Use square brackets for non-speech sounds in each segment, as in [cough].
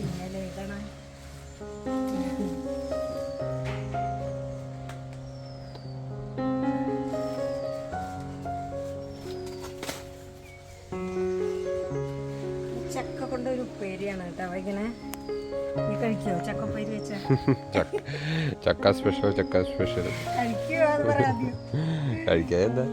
ഇന്നലെ കാണാൻ ചക്ക കൊണ്ട് ഒരു ഉപ്പേരിയാണ് കേട്ടോ. ഇങ്ങനെ നീ കഴിക്കോ ചക്ക ഉപ്പേരി വെച്ച ചക്ക സ്പെഷ്യൽ ചക്ക സ്പെഷ്യൽ കഴിക്കോ കഴിക്കാൻ എന്താ?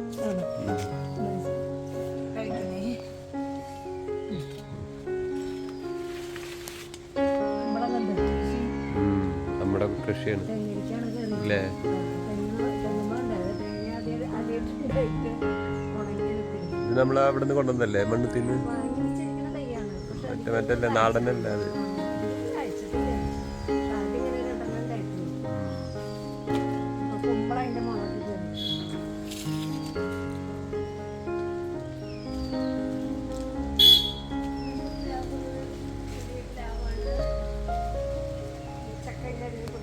കൃഷിയാണ്. അല്ലേ? ഇത് നമ്മൾ അവിടെ നിന്ന് കൊണ്ടുവന്നല്ലേ മണ്ണ് തിന്ന് മറ്റേ മറ്റല്ലേ നാടനല്ല അത്? Thank മൂത്തുണ്ടല്ലേ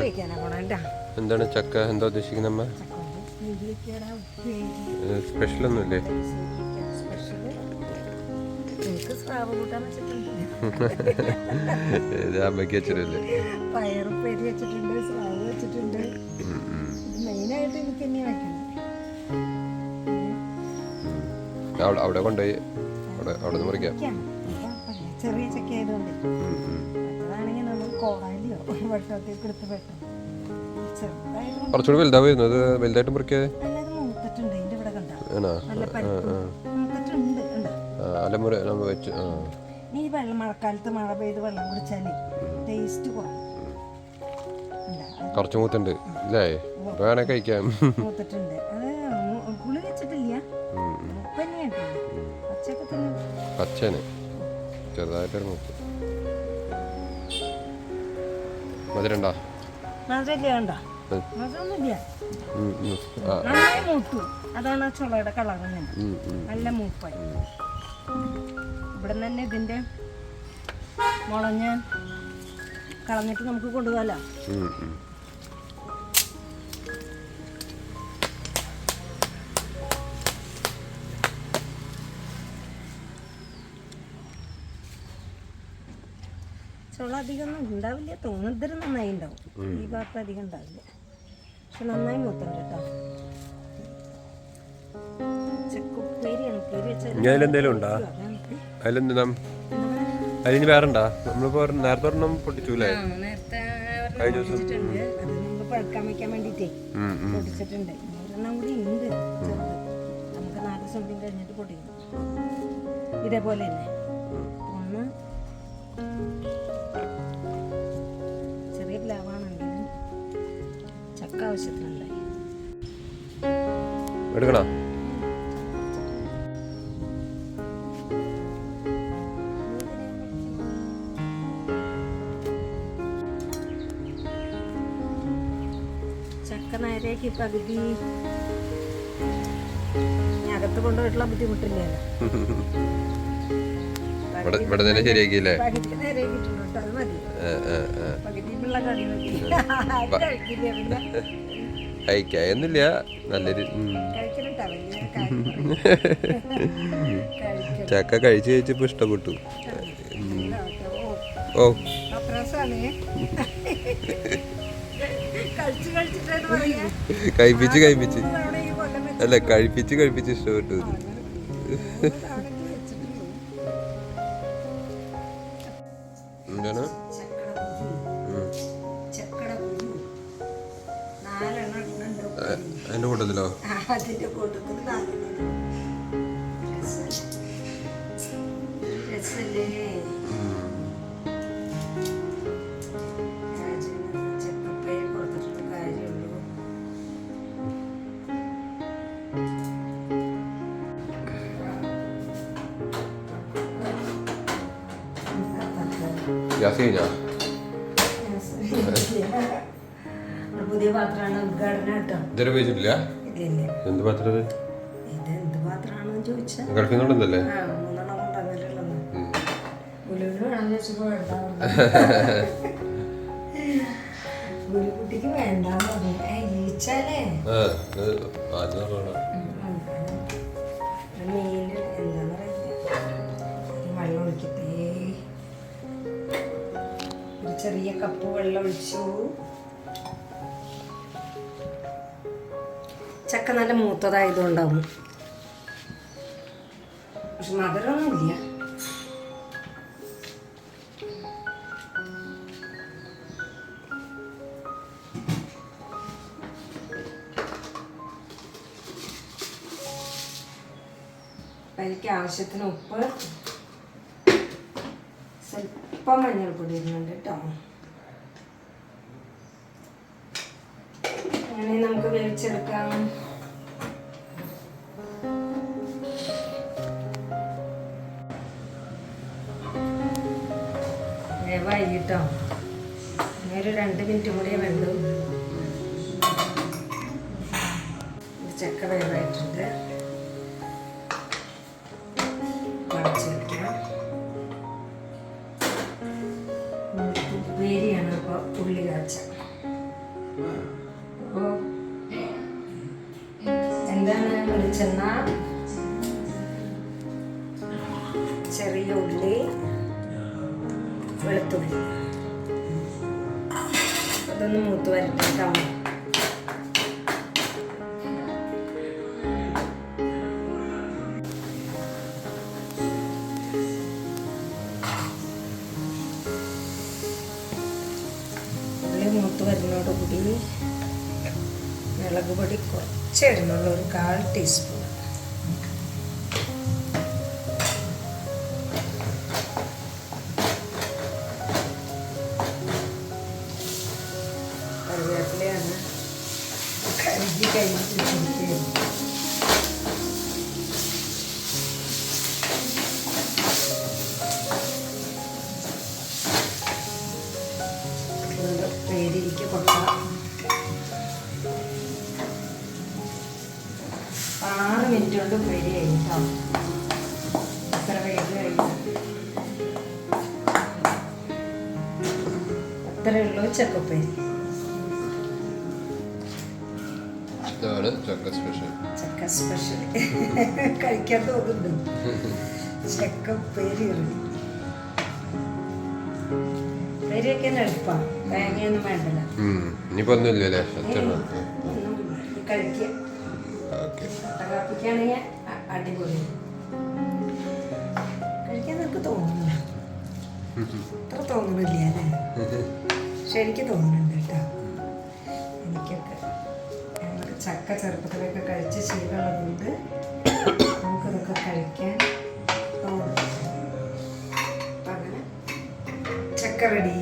വെക്കാനാ എന്താണ് ചക്ക? എന്താ ഉദ്ദേശിക്കുന്നത് അമ്മ? സ്പെഷ്യൽ ഒന്നുമില്ലേ [laughs] അമ്മയ്ക്ക് വെച്ചിട്ടില്ലേ? പയറുപ്പേരി വെച്ചിട്ടുണ്ട് സ്രാവ് വെച്ചിട്ടുണ്ട് അവിടെ അവിടെ കൊണ്ടുപോയി. അവിടെ അവിടെ നിന്ന് മുറിക്കാം ചെറിയ ചക്ക ആയതുകൊണ്ട്. നമ്മൾ കോടാലിയോ എടുത്ത് കുറച്ചുകൂടി വലുതാവുമായിരുന്നു അത് വലുതായിട്ട് മുറിക്കാതെ അലമുറ നമ്മൾ വെച്ച് ഈ വെള്ളം മഴക്കാലത്ത് മഴ പെയ്ത് വെള്ളം കുടിച്ചാലേ ടേസ്റ്റ് കുറയും കുറച്ച് മൂത്തുണ്ട്. അപ്പൊ വേണേ കഴിക്കാം. മൂത്തിട്ടുണ്ട്. അത് മു- വെച്ചിട്ടില്ല. പച്ചന് ചെറുതായിട്ടൊരു മൂത്ത്. മധുരണ്ടോ അതാണ് ആ ചുളയുടെ കളർ. നല്ല മൂപ്പായി. ഇവിടെ തന്നെ ഇതിന്റെ മുളഞ്ഞ് കളഞ്ഞിട്ട് നമുക്ക് കൊണ്ടുപോകാലോ. ചുള അധികം ഒന്നും ഉണ്ടാവില്ല. തോന്നുന്നതിന് നന്നായി ഉണ്ടാവും. ഈ ഭാഗത്ത് അധികം ഉണ്ടാവില്ല. പക്ഷെ നന്നായി മൂത്തുണ്ട് കേട്ടോ. ചക്കുപ്പേരിയാണ് ഉപ്പേരി വെച്ചാൽ ഇനി അതിലെന്തേലും ഉണ്ടോ? അതിലെന്താ അതിന് വേറെ ഉണ്ടാ നമ്മളിപ്പോ ഒരു- നേരത്തെ ഒരെണ്ണം പൊട്ടിച്ചൂലേ ആ, നേരത്തെ ഒരെണ്ണം പൊടിച്ചിട്ടുണ്ട് അത് മുമ്പ് പഴുക്കാൻ വെക്കാൻ വേണ്ടിയിട്ടേ ഉം, ഉം. പൊടിച്ചിട്ടുണ്ട് ഇനി ഒരെണ്ണം കൂടി ഉണ്ട്. ചെറുത്. നമുക്ക് നാല് ദിവസം കഴിഞ്ഞിട്ട് പൊടിക്കണം ഇതേപോലെ തന്നെ. ഒന്ന് ചക്ക ആവശ്യത്തിനുണ്ടായി. എടുക്കണോ ചക്ക നേരേക്ക് പകുതി. അകത്ത് കൊണ്ടുപോയിട്ടുള്ള ബുദ്ധിമുട്ടില്ലല്ലോ. ഇവിടെ തന്നെ ശരിയാക്കിയില്ലേ? പകുതി നേരേക്കിട്ടുണ്ട് കേട്ടോ അത് മതി. പകുതി കഴിക്കാം എന്നില്ല നല്ലൊരു [laughs] ചക്ക കഴിച്ചു കഴിച്ചപ്പോ ഇഷ്ടപ്പെട്ടു. ഓ. കഴിപ്പിച്ച് കഴിപ്പിച്ച്. അല്ല കഴിപ്പിച്ച് കഴിപ്പിച്ച് ഇഷ്ടപ്പെട്ടു. അതിന്റെ കൂട്ടത്തിലോ അതിന്റെ കൂട്ടത്തിൽ നാലെണ്ണം ഇടും. പാത്രമാണ് ഉദ്ഘാടനം കേട്ടോ. ഇതുവരെ ഉപയോഗിച്ചിട്ടില്ല ഇല്ല എന്ത് പാത്രം ഇത്? ഇത് എന്ത് പാത്രമാണെന്ന് ചോദിച്ചാൽ ഗൾഫിൽ നിന്നുണ്ടല്ലേ ആ മൂന്നെണ്ണം കൊണ്ടുവന്നിട്ടുള്ളത്. ഗുലുവിന് വേണമെന്ന് വെച്ചപ്പോൾ വേണ്ട ഗുലുകുട്ടിക്ക് വേണ്ടാന്ന് പറഞ്ഞു. ഏ ഈച്ചാലേ ആ ഇത് ആദ്യം നോക്കണം. മീന് വെള്ളം ഒഴിക്കട്ടെ. ഒരു ചെറിയ കപ്പ് വെള്ളം ഒഴിച്ചു. ചക്ക നല്ല മൂത്തതായതുകൊണ്ടാവും. പക്ഷെ മധുരമൊന്നുമില്ല പരിക്ക് ആവശ്യത്തിന് ഉപ്പ് സ്വല്പം മഞ്ഞൾപ്പൊടി ഇടുന്നുണ്ട് കേട്ടോ. അങ്ങനെ നമുക്ക് വേവിച്ചെടുക്കാം. വേവായി കേട്ടോ. ഒരു രണ്ട് മിനിറ്റ് കൂടിയേ വേണ്ടു. ചക്ക വേവായിട്ടുണ്ട് വെക്കാം ഉപ്പേരിയാണ് അപ്പോൾ ഉള്ളി കാച്ച. എന്താണ് വെളിച്ചെണ്ണ? ചെറിയ ഉള്ളി. വെളുത്തുള്ളി. അതൊന്ന് മൂത്ത് വരട്ടെ കേട്ടോ മൂത്ത് വരുന്നതോടുകൂടി മുളക് പൊടി കുറച്ച് ഇടുന്നുള്ളൂ ഒരു കാൽ ടീസ്പൂൺ. ആറ് മിനിറ്റ് കൊണ്ട് പേര് കഴിഞ്ഞിട്ടോ എത്ര പേര് കഴിഞ്ഞു അത്രേ ഉള്ളൂ ചക്കപ്പേരി ഇതാണ് ചക്ക സ്പെഷ്യൽ. ചക്ക സ്പെഷ്യൽ. കഴിക്കാൻ തോന്നുന്നു. ചക്കപ്പേരി ഇറങ്ങി പേര് വെക്കാൻ എളുപ്പമാണ് തേങ്ങയൊന്നും വേണ്ടല്ലോ. ഇനിയിപ്പോ ഒന്നുമില്ലല്ലേ കഴിക്കുക ഓക്കെ. കട്ടകാപ്പിക്കാണെങ്കിൽ അടിപൊളി. കഴിക്കാൻ നിനക്ക് തോന്നുന്നില്ല? അത്ര തോന്നുന്നില്ല അല്ലേ? പക്ഷെ തോന്നുന്നുണ്ട് ചക്ക ചെറുപ്പത്തിലൊക്കെ കഴിച്ച് ശീലമുള്ളതുകൊണ്ട് നമുക്കിതൊക്കെ കഴിക്കാൻ തോന്നും. അപ്പം അങ്ങനെ ചക്ക റെഡി.